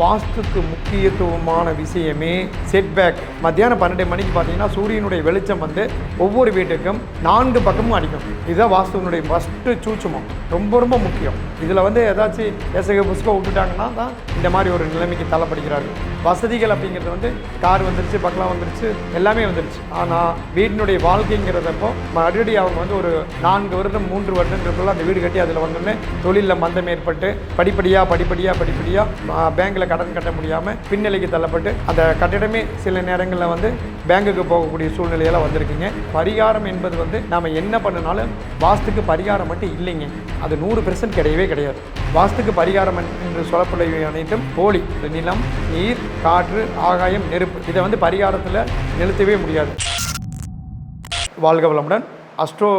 வாஸ்துக்கு முக்கியத்துவமான விஷயமே செட்பேக் மத்தியானம் பன்னெண்டு மணிக்கு பார்த்தீங்கன்னா சூரியனுடைய வெளிச்சம் வந்து ஒவ்வொரு வீட்டுக்கும் நான்கு பக்கமும் அடிக்கும். இதுதான் வாஸ்துவனுடைய ஃபஸ்ட்டு சூட்சுமம். ரொம்ப ரொம்ப முக்கியம். இதில் வந்து ஏதாச்சும் எசக புஸ்க விட்டுட்டாங்கன்னா தான் இந்த மாதிரி ஒரு நிலைமைக்கு தள்ளப்படுகிறார்கள். வசதிகள் அப்படிங்கிறது வந்து கார் வந்துருச்சு பங்களா வந்துருச்சு எல்லாமே வந்துருச்சு. ஆனால் வீட்டினுடைய வாழ்க்கைங்கிறதப்போ மறுபடியும் அவங்க வந்து ஒரு நான்கு வருடம் மூன்று வருடங்களுக்குள்ள அந்த வீடு கட்டி அதில் வந்தோடனே தொழிலில் மந்தம் ஏற்பட்டு படிப்படியாக படிப்படியாக படிப்படியாக பேங்க்கில் கடன் கட்ட முடியாமல் பின்னிலைக்கு தள்ளப்பட்டு அந்த கட்டிடமே சில நேரங்களில் வந்து பேங்குக்கு போகக்கூடிய சூழ்நிலையெல்லாம் வந்திருக்குங்க. பரிகாரம் என்பது வந்து நாம் என்ன பண்ணினாலும் வாஸ்துக்கு பரிகாரம் மட்டும் இல்லைங்க. அது நூறு பெர்சன்ட் கிடையவே கிடையாது. வாஸ்துக்கு பரிகாரம் என்று சொல்லப்படுவை அனைத்தும் போலி. இந்த நிலம் நீர் காற்று ஆகாயம் நெருப்பு. இதை வந்து பரிகாரத்தில் நிறுத்தவே முடியாது. வாழ்க வளமுடன். அஸ்ட்ரோ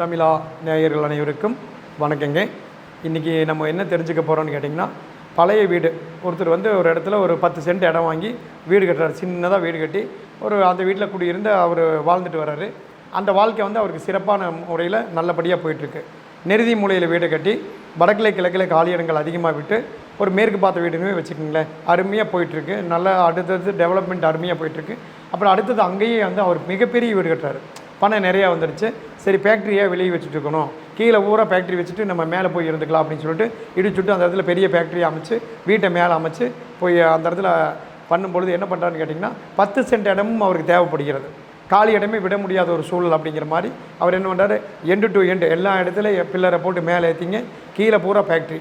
தமிழா நேயர்கள் அனைவருக்கும் வணக்கங்க. இன்றைக்கி நம்ம என்ன தெரிஞ்சுக்க போகிறோம்னு கேட்டிங்கன்னா பழைய வீடு. ஒருத்தர் வந்து ஒரு இடத்துல ஒரு பத்து சென்ட் இடம் வாங்கி வீடு கட்டுறாரு. சின்னதாக வீடு கட்டி ஒரு அந்த வீட்டில் குடியிருந்து அவர் வாழ்ந்துட்டு வர்றாரு அந்த வாழ்க்கை வந்து அவருக்கு சிறப்பான முறையில் நல்லபடியாக போயிட்டுருக்கு நெருதி மூலையில் வீடு கட்டி வடக்கில் கிழக்கில் காலி இடங்கள் அதிகமாக விட்டு ஒரு மேற்கு பார்த்த வீடுன்னு வச்சுக்கோங்களேன். அருமையாக போயிட்டுருக்கு. நல்லா அடுத்தது டெவலப்மெண்ட் அருமையாக போயிட்டுருக்கு. அப்புறம் அடுத்தது அங்கேயே வந்து அவர் மிகப்பெரிய வீடு கட்டுறாரு. பணம் நிறையா வந்துடுச்சு சரி ஃபேக்ட்ரியாக வெளியே வச்சுட்டு இருக்கணும். கீழே ஊரா ஃபேக்ட்ரி வச்சுட்டு நம்ம மேலே போய் இருந்துக்கலாம் அப்படின்னு சொல்லிட்டு இடிச்சுட்டு அந்த இடத்துல பெரிய ஃபேக்ட்ரி அமைச்சு வீட்டை மேலே அமைச்சு போய் அந்த இடத்துல பண்ணும்பொழுது என்ன பண்ணுறாருன்னு கேட்டிங்கன்னா பத்து சென்ட் இடமும் அவருக்கு தேவைப்படுகிறது. காலி இடமே விட முடியாத ஒரு சூழல் அப்படிங்கிற மாதிரி அவர் என்ன பண்ணுறாரு எண்டு டு எண்டு எல்லா இடத்துலையும் பில்லரை போட்டு மேலே ஏற்றிங்க கீழே பூரா ஃபேக்ட்ரி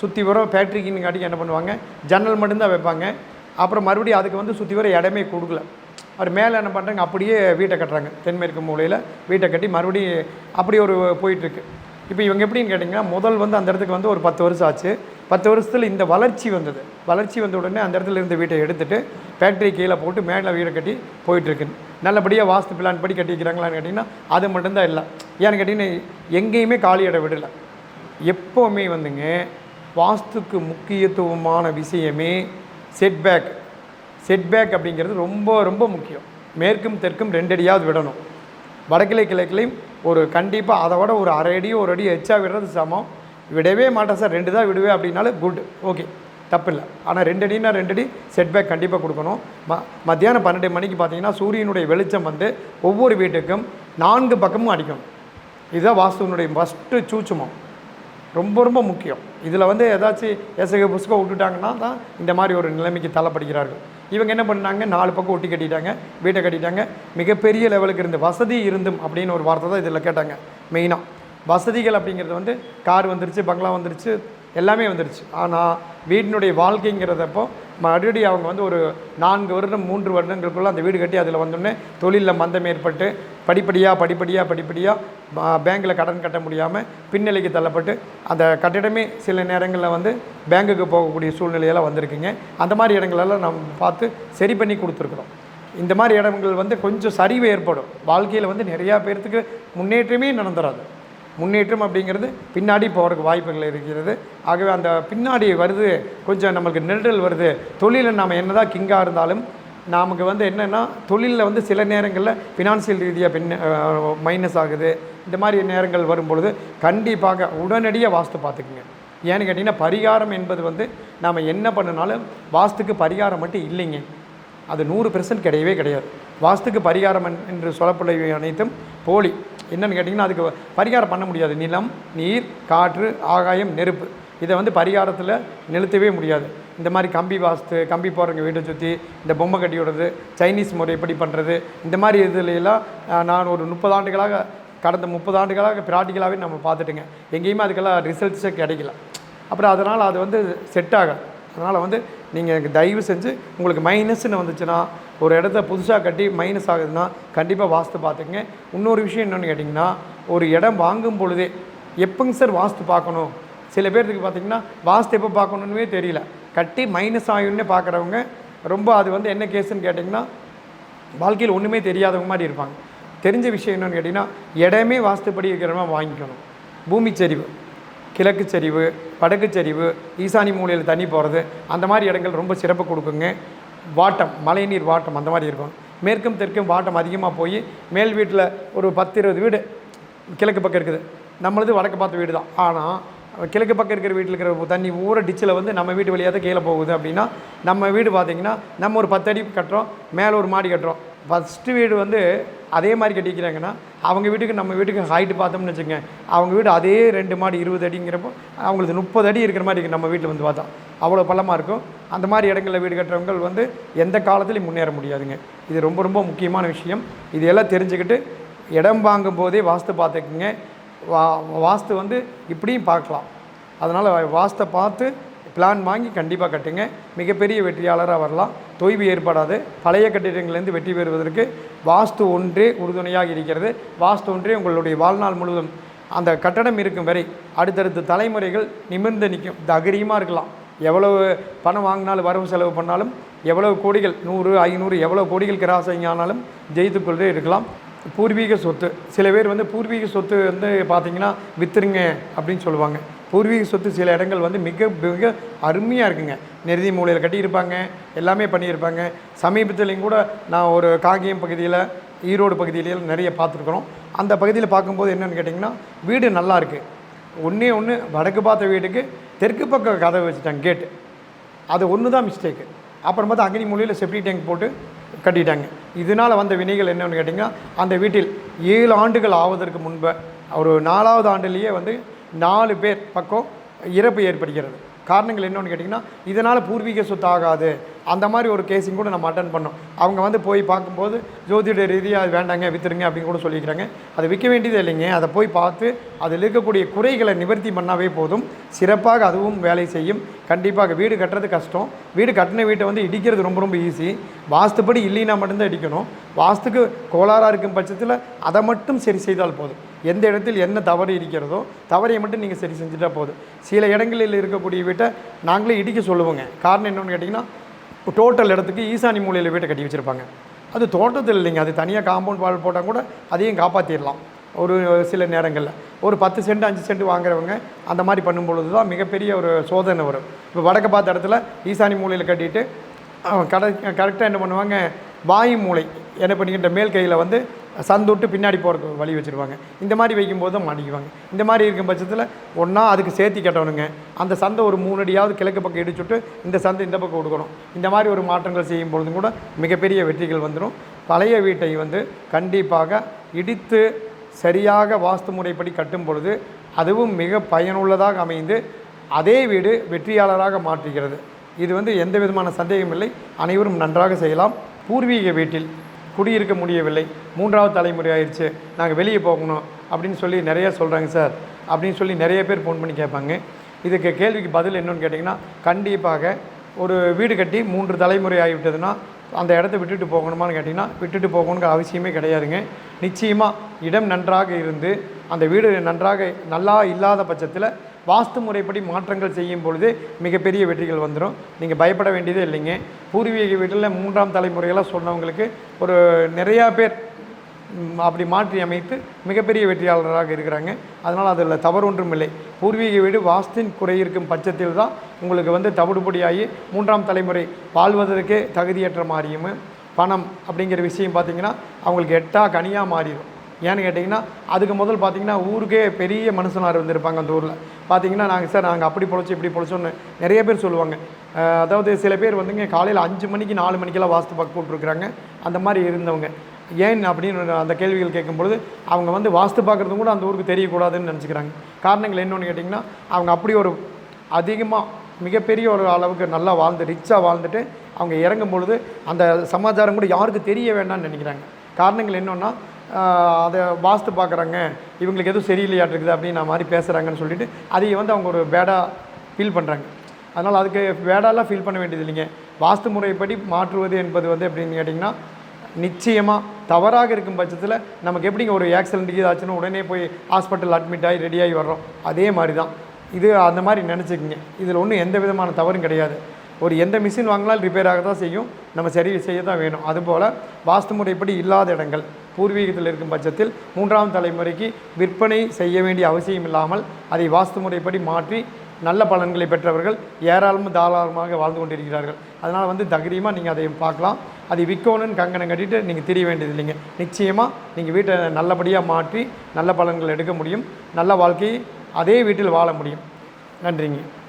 சுற்றி வர ஃபேக்ட்ரிக்குன்னு காட்டி என்ன பண்ணுவாங்க? ஜன்னல் மட்டும்தான் வைப்பாங்க. அப்புறம் மறுபடியும் அதுக்கு வந்து சுற்றி வர இடமே கொடுக்கல. அவர் மேலே என்ன பண்ணுறாங்க அப்படியே வீட்டை கட்டுறாங்க. தென்மேற்கு மூலையில் வீட்டை கட்டி மறுபடியும் அப்படி ஒரு போயிட்டுருக்கு. இப்போ இவங்க எப்படின்னு கேட்டிங்கன்னா முதல் வந்து அந்த இடத்துக்கு வந்து ஒரு பத்து வருஷம் ஆச்சு. பத்து வருஷத்தில் இந்த வளர்ச்சி வந்தது. வளர்ச்சி வந்த உடனே அந்த இடத்துல இருந்த வீட்டை எடுத்துகிட்டு ஃபேக்ட்ரி கீழே போட்டு மேலே வீடை கட்டி போயிட்டுருக்கு. நல்லபடியாக வாஸ்து பிளான் படி கட்டி வைக்கிறாங்களான்னு கேட்டிங்கன்னா அது மட்டும்தான் இல்லை. ஏன்னு கேட்டிங்கன்னா எங்கேயுமே காலி இடம் விடலை. எப்போவுமே வந்துங்க வாஸ்துக்கு முக்கியத்துவமான விஷயமே செட்பேக் செட்பேக் அப்படிங்கிறது ரொம்ப ரொம்ப முக்கியம். மேற்கும் தெற்கும் ரெண்டடியாவது விடணும். வடக்கிளை கிழக்கிலையும் ஒரு கண்டிப்பாக அதை விட ஒரு அரை அடியோ ஒரு அடி எச்சா விடுறது சமம். விடவே மாட்டேன் சார். ரெண்டு தான் விடுவேன் அப்படின்னாலும் குட் ஓகே தப்பு இல்லை ஆனால் ரெண்டு அடினா ரெண்டு அடி செட்பேக் கண்டிப்பாக கொடுக்கணும். ம மத்தியானம் பன்னெண்டு மணிக்கு பார்த்தீங்கன்னா சூரியனுடைய வெளிச்சம் வந்து ஒவ்வொரு வீட்டுக்கும் நான்கு பக்கமும் அடிக்கணும். இதுதான் வாஸ்துவனுடைய ஃபஸ்ட்டு சூட்சுமம். ரொம்ப ரொம்ப முக்கியம். இதில் வந்து ஏதாச்சும் எசக புஸ்க விட்டுட்டாங்கன்னா தான் இந்த மாதிரி ஒரு நிலைமைக்கு தள்ளப்படுகிறார்கள். இவங்க என்ன பண்ணாங்க? நாலு பக்கம் ஒட்டி கட்டிட்டாங்க வீட்டை கட்டிட்டாங்க. மிகப்பெரிய லெவலுக்கு இருந்து வசதி இருந்தும் அப்படின்னு ஒரு வார்த்தை தான் இதில் கேட்டாங்க மெயினாக வசதிகள் அப்படிங்கிறது வந்து கார் வந்துருச்சு பங்களா வந்துருச்சு எல்லாமே வந்துருச்சு. ஆனால் வீட்டினுடைய வாழ்க்கைங்கிறதப்போ மறுபடியும் அவங்க வந்து ஒரு நான்கு வருடம் மூன்று வருடங்களுக்குள்ளே அந்த வீடு கட்டி அதில் வந்தோடனே தொழிலில் மந்தம் ஏற்பட்டு படிப்படியாக படிப்படியாக படிப்படியாக பேங்க்கில் கடன் கட்ட முடியாமல் பின்னிலைக்கு தள்ளப்பட்டு அந்த கட்டிடமே சில நேரங்களில் வந்து பேங்குக்கு போகக்கூடிய சூழ்நிலையெல்லாம் வந்திருக்குங்க. அந்த மாதிரி இடங்களெல்லாம் நம்ம பார்த்து சரி பண்ணி கொடுத்துருக்குறோம். இந்த மாதிரி இடங்கள் வந்து கொஞ்சம் சரிவு ஏற்படும். வாழ்க்கையில் வந்து நிறையா பேர்த்துக்கு முன்னேற்றமே நடந்துடாது முன்னேற்றம் அப்படிங்கிறது பின்னாடி போகிறதுக்கு வாய்ப்புகள் இருக்கிறது. ஆகவே அந்த பின்னாடி வருது கொஞ்சம் நம்மளுக்கு நெருடல் வருது. தொழிலில் நாம் என்னதான் கிங்காக இருந்தாலும் நமக்கு வந்து என்னென்னா தொழிலில் வந்து சில நேரங்களில் ஃபினான்சியல் ரீதியாக பின்ன மைனஸ் ஆகுது. இந்த மாதிரி நேரங்கள் வரும்பொழுது கண்டிப்பாக உடனடியாக வாஸ்து பார்த்துக்குங்க. ஏன்னு கேட்டிங்கன்னா பரிகாரம் என்பது வந்து நாம் என்ன பண்ணினாலும் வாஸ்துக்கு பரிகாரம் மட்டும் இல்லைங்க. அது நூறு பெர்சன்ட் கிடையவே கிடையாது. வாஸ்துக்கு பரிகாரம் என்று சொல்லப்படுவை அனைத்தும் போலி. என்னன்னு கேட்டிங்கன்னா அதுக்கு பரிகாரம் பண்ண முடியாது. நிலம் நீர் காற்று ஆகாயம் நெருப்பு. இதை வந்து பரிகாரத்தில் நிறுத்தவே முடியாது. இந்த மாதிரி கம்பி வாஸ்து கம்பி போடுறவங்க வீட்டை சுற்றி இந்த பொம்மை கட்டி விடுறது சைனீஸ் முறை எப்படி பண்ணுறது இந்த மாதிரி இதுலையெல்லாம் நான் ஒரு முப்பது ஆண்டுகளாக கடந்த முப்பது ஆண்டுகளாக ப்ராக்டிக்கலாகவே நம்ம பார்த்துட்டுங்க. எங்கேயுமே அதுக்கெல்லாம் ரிசல்ட்ஸே கிடைக்கல. அப்புறம் அதனால் அது வந்து செட் ஆகாது அதனால் வந்து நீங்கள் தயவு செஞ்சு உங்களுக்கு மைனஸ்ன்னு வந்துச்சுன்னா ஒரு இடத்த புதுசாக கட்டி மைனஸ் ஆகுதுன்னா கண்டிப்பாக வாஸ்து பார்த்துங்க இன்னொரு விஷயம் என்னென்னு கேட்டிங்கன்னா ஒரு இடம் வாங்கும் பொழுதே எப்போங்க சார் வாஸ்து பார்க்கணும்? சில பேர்த்துக்கு பார்த்தீங்கன்னா வாஸ்து எப்போ பார்க்கணுன்னே தெரியல. கட்டி மைனஸ் ஆகும்னே பார்க்குறவங்க ரொம்ப அது வந்து என்ன கேஸுன்னு கேட்டிங்கன்னா வாழ்க்கையில் ஒன்றுமே தெரியாதவங்க மாதிரி இருப்பாங்க. தெரிஞ்ச விஷயம் என்னென்னு கேட்டிங்கன்னா இடமே வாஸ்துப்படி இருக்கிற மாதிரி வாங்கிக்கணும். பூமி சரிவு கிழக்கு சரிவு வடக்கு சரிவு ஈசானி மூலையில் தண்ணி போகிறது அந்த மாதிரி இடங்கள் ரொம்ப சிறப்பு கொடுக்குங்க. வாட்டம் மழைநீர் வாட்டம் அந்த மாதிரி இருக்கும். மேற்கும் தெற்கும் வாட்டம் அதிகமாக போய் மேல் வீட்டில் ஒரு பத்து இருபது வீடு கிழக்கு பக்கம் இருக்குது. நம்மளது வடக்கு பார்த்த வீடு தான். ஆனால் கிழக்கு பக்கம் இருக்கிற வீட்டில் இருக்கிற தண்ணி ஊற டிச்சில் வந்து நம்ம வீட்டு வழியாக தான் கீழே போகுது அப்படின்னா நம்ம வீடு பார்த்திங்கன்னா நம்ம ஒரு பத்து அடி கட்டுறோம் மேலே ஒரு மாடி கட்டுறோம். ஃபஸ்ட்டு வீடு வந்து அதே மாதிரி கட்டிக்கிறாங்கன்னா அவங்க வீட்டுக்கு நம்ம வீட்டுக்கு ஹைட்டு பார்த்தோம்னு வச்சுக்கோங்க அவங்க வீடு அதே ரெண்டு மாடி இருபது அடிங்கிறப்போ அவங்களுக்கு முப்பது அடி இருக்கிற மாதிரி இருக்குது நம்ம வீட்டில் வந்து பார்த்தா. அவ்வளோ பள்ளமாக இருக்கும். அந்த மாதிரி இடங்களில் வீடு கட்டுறவங்க வந்து எந்த காலத்துலையும் முன்னேற முடியாதுங்க. இது ரொம்ப ரொம்ப முக்கியமான விஷயம். இது எல்லாம் தெரிஞ்சுக்கிட்டு இடம் வாங்கும் போதே வாஸ்து பார்த்துக்குங்க. வா வாஸ்து வந்து இப்படியும் பார்க்கலாம். அதனால் வாஸ்தை பார்த்து பிளான் வாங்கி கண்டிப்பாக கட்டுங்க. மிகப்பெரிய வெற்றியாளராக வரலாம். தொய்வு ஏற்படாது. பழைய கட்டிடங்கள்லேருந்து வெற்றி பெறுவதற்கு வாஸ்து ஒன்றே உறுதுணையாக இருக்கிறது. வாஸ்து ஒன்றே உங்களுடைய வாழ்நாள் முழுவதும் அந்த கட்டடம் இருக்கும் வரை அடுத்தடுத்த தலைமுறைகள் நிமிர்ந்து நிற்கும். தகரியமாக இருக்கலாம். எவ்வளவு பணம் வாங்கினாலும் வரவு செலவு பண்ணாலும் எவ்வளவு கோடிகள் நூறு ஐநூறு எவ்வளோ கோடிகள் கிராசிங் ஆனாலும் ஜெயித்து கொண்டே இருக்கலாம். பூர்வீக சொத்து. சில பேர் வந்து பூர்வீக சொத்து வந்து பார்த்திங்கன்னா வித்துருங்க அப்படின்னு சொல்லுவாங்க. பூர்வீக சொத்து சில இடங்கள் வந்து மிக மிக அருமையாக இருக்குங்க. நெருதி மூலையில் கட்டியிருப்பாங்க எல்லாமே பண்ணியிருப்பாங்க. சமீபத்துலேயும் கூட நான் ஒரு காங்கேயம் பகுதியில் ஈரோடு பகுதியில நிறைய பார்த்துருக்குறோம். அந்த பகுதியில் பார்க்கும்போது என்னென்னு கேட்டிங்கன்னா வீடு நல்லா இருக்குது ஒன்றே ஒன்று வடக்கு பார்த்த வீட்டுக்கு தெற்கு பக்கம் கதவை வச்சுட்டாங்க கேட்டு அது ஒன்று தான் மிஸ்டேக்கு அப்புறம் பார்த்தா அக்னி மூலையில் செப்டி டேங்க் போட்டு கட்டிட்டாங்க. இதனால் வந்த வினைகள் என்னென்னு கேட்டிங்கன்னா அந்த வீட்டில் ஏழு ஆண்டுகள் ஆவதற்கு முன்பு ஒரு நாலாவது ஆண்டுலேயே வந்து நாலு பேர் பக்கம் இறப்பு ஏற்படுகிறது. காரணங்கள் என்னென்னு கேட்டிங்கன்னா இதனால் பூர்வீக சொத்து ஆகாது. அந்த மாதிரி ஒரு கேஸிங் கூட நம்ம அட்டன் பண்ணோம். அவங்க வந்து போய் பார்க்கும்போது ஜோதிட ரீதியாக அது வேண்டாங்க விற்றுருங்க அப்படின்னு கூட சொல்லிக்கிறாங்க. அதை விற்க வேண்டியதே இல்லைங்க. அதை போய் பார்த்து அதில் இருக்கக்கூடிய குறைகளை நிவர்த்தி பண்ணாவே போதும். சிறப்பாக அதுவும் வேலை செய்யும். கண்டிப்பாக வீடு கட்டுறது கஷ்டம். வீடு கட்டின வீட்டை வந்து இடிக்கிறது ரொம்ப ரொம்ப ஈஸி வாஸ்துப்படி இல்லைன்னா மட்டும்தான் இடிக்கணும். வாஸ்துக்கு கோளாறாக இருக்கும் பட்சத்தில் அதை மட்டும் சரி செய்தால் போதும். எந்த இடத்தில் என்ன தவறு இருக்கிறதோ தவறை மட்டும் நீங்கள் சரி செஞ்சுட்டா போதும். சில இடங்களில் இருக்கக்கூடிய வீட்டை நாங்களே இடிக்க சொல்லுவோங்க. காரணம் என்னென்னு கேட்டிங்கன்னா டோட்டல் இடத்துக்கு ஈசானி மூலையில் வீட்டை கட்டி வச்சுருப்பாங்க. அது தோட்டத்தில் இல்லைங்க. அது தனியாக காம்பவுண்ட் வால் போட்டால் கூட அதையும் காப்பாற்றிடலாம் ஒரு சில நேரங்களில். ஒரு பத்து சென்ட் அஞ்சு சென்ட் வாங்குறவங்க அந்த மாதிரி பண்ணும்பொழுது தான் மிகப்பெரிய ஒரு சோதனை வரும். இப்போ வடக்கு பார்த்த இடத்துல ஈசானி மூலையில் கட்டிட்டு கடை கரெக்டாக என்ன பண்ணுவாங்க? வாயு மூளை என்ன பண்ணிக்கிட்ட மேல் கையில் வந்து சந்துட்டு பின்னாடி போகிறதுக்கு வழி வச்சுருவாங்க. இந்த மாதிரி வைக்கும்போது தான் மாட்டிக்குவாங்க. இந்த மாதிரி இருக்கும் பட்சத்தில் ஒன்றா அதுக்கு சேர்த்தி கட்டணுங்க. அந்த சந்தை ஒரு மூணு அடியாவது கிழக்கு பக்கம் இடிச்சுட்டு இந்த சந்தை இந்த பக்கம் கொடுக்கணும் இந்த மாதிரி ஒரு மாற்றங்கள் செய்யும் பொழுதும் கூட மிகப்பெரிய வெற்றிகள் வந்துடும். பழைய வீட்டை வந்து கண்டிப்பாக இடித்து சரியாக வாஸ்து முறைப்படி கட்டும் பொழுது அதுவும் மிக பயனுள்ளதாக அமைந்து அதே வீடு வெற்றியாளராக மாற்றுகிறது. இது வந்து எந்த விதமான சந்தேகம் இல்லை. அனைவரும் நன்றாக செய்யலாம். பூர்வீக வீட்டில் குடியிருக்க முடியவில்லை. மூன்றாவது தலைமுறை ஆயிடுச்சு. நாங்கள் வெளியே போகணும் அப்படின்னு சொல்லி நிறைய சொல்கிறாங்க சார். அப்படின்னு சொல்லி நிறைய பேர் ஃபோன் பண்ணி கேட்பாங்க. இதுக்கு கேள்விக்கு பதில் என்னன்னு கேட்டிங்கன்னா கண்டிப்பாக ஒரு வீடு கட்டி மூன்று தலைமுறை ஆகிவிட்டதுன்னா அந்த இடத்த விட்டுட்டு போகணுமான்னு கேட்டிங்கன்னா விட்டுட்டு போகணுங்கிற அவசியமே கிடையாதுங்க. நிச்சயமாக இடம் நன்றாக இருந்து அந்த வீடு நன்றாக நல்லா இல்லாத பட்சத்தில் வாஸ்து முறைப்படி மாற்றங்கள் செய்யும் பொழுது மிகப்பெரிய வெற்றிகள் வந்துடும். நீங்கள் பயப்பட வேண்டியதே இல்லைங்க. பூர்வீக வீட்டில் மூன்றாம் தலைமுறையெல்லாம் சொன்னவங்களுக்கு ஒரு நிறையா பேர் அப்படி மாற்றி அமைத்து மிகப்பெரிய வெற்றியாளராக இருக்கிறாங்க. அதனால் அதில் தவறு ஒன்றும் இல்லை. பூர்வீக வீடு வாஸ்தின் குறை இருக்கும் பட்சத்தில் தான் உங்களுக்கு வந்து தவிடுபடியாகி மூன்றாம் தலைமுறை வாழ்வதற்கே தகுதியற்ற மாறியும். பணம் அப்படிங்கிற விஷயம் பார்த்திங்கன்னா அவங்களுக்கு எட்டா கனியாக மாறிடும். ஏன்னு கேட்டிங்கன்னா அதுக்கு முதல் பார்த்தீங்கன்னா ஊருக்கே பெரிய மனுஷனார் இருந்திருப்பாங்க அந்த ஊரில். பார்த்தீங்கன்னா நாங்கள் சார் நாங்கள் அப்படி பொழைச்சோம் இப்படி பொழைச்சோன்னு நிறைய பேர் சொல்லுவாங்க. அதாவது சில பேர் வந்துங்க காலையில் அஞ்சு மணிக்கு நாலு மணிக்கெல்லாம் வாஸ்து பார்க்க போட்டுருக்குறாங்க. அந்த மாதிரி இருந்தவங்க. ஏன் அப்படின்னு அந்த கேள்விகள் கேட்கும்பொழுது அவங்க வந்து வாஸ்து பார்க்குறதும் கூட அந்த ஊருக்கு தெரியக்கூடாதுன்னு நினச்சிக்கிறாங்க. காரணங்கள் என்னென்னு கேட்டிங்கன்னா அவங்க அப்படி ஒரு அதிகமாக மிகப்பெரிய ஒரு அளவுக்கு நல்லா வாழ்ந்து ரிச்சாக வாழ்ந்துட்டு அவங்க இறங்கும் பொழுது அந்த சமாச்சாரம் கூட யாருக்கு தெரிய வேண்டாம்னு நினைக்கிறாங்க. காரணங்கள் என்னன்னா அதை வாஸ்து பார்க்குறாங்க. இவங்களுக்கு எதுவும் சரியில்லையாட்டிருக்குது அப்படின்னு நான் மாதிரி பேசுகிறாங்கன்னு சொல்லிட்டு அதை வந்து அவங்க ஒரு பேடாக ஃபீல் பண்ணுறாங்க அதனால் அதுக்கு பேடாலாம் ஃபீல் பண்ண வேண்டியது இல்லைங்க. வாஸ்து முறைப்படி மாற்றுவது என்பது வந்து எப்படின்னு கேட்டிங்கன்னா நிச்சயமாக தவறாக இருக்கும் பட்சத்தில் நமக்கு எப்படிங்க ஒரு ஆக்சிடென்ட் ஏதாச்சுன்னா உடனே போய் ஹாஸ்பிட்டல் அட்மிட் ஆகி ரெடியாகி வர்றோம். அதே மாதிரி தான் இது அந்த மாதிரி நினச்சிக்கங்க. இதில் ஒன்றும் எந்த விதமான தவறும் கிடையாது. ஒரு எந்த மிஷின் வாங்கினாலும் ரிப்பேர் ஆக தான் செய்யும். நம்ம சரி செய்ய தான் வேணும். அதுபோல் வாஸ்து முறைப்படி இல்லாத இடங்கள். பூர்வீகத்தில் இருக்கும் பட்சத்தில் மூன்றாம் தலைமுறைக்கு விற்பனை செய்ய வேண்டிய அவசியம் இல்லாமல் அதை வாஸ்து முறைப்படி மாற்றி நல்ல பலன்களை பெற்றவர்கள் ஏராளமும் தாராளமாக வாழ்ந்து கொண்டிருக்கிறார்கள். அதனால் வந்து தகிரியமாக நீங்கள் அதை பார்க்கலாம். அதை விற்கணும்னு கங்கணம் கட்டிட்டு நீங்கள் தெரிய வேண்டியது இல்லைங்க. நிச்சயமாக நீங்கள் வீட்டை நல்லபடியாக மாற்றி நல்ல பலன்கள் எடுக்க முடியும். நல்ல வாழ்க்கையை அதே வீட்டில் வாழ முடியும். நன்றிங்க.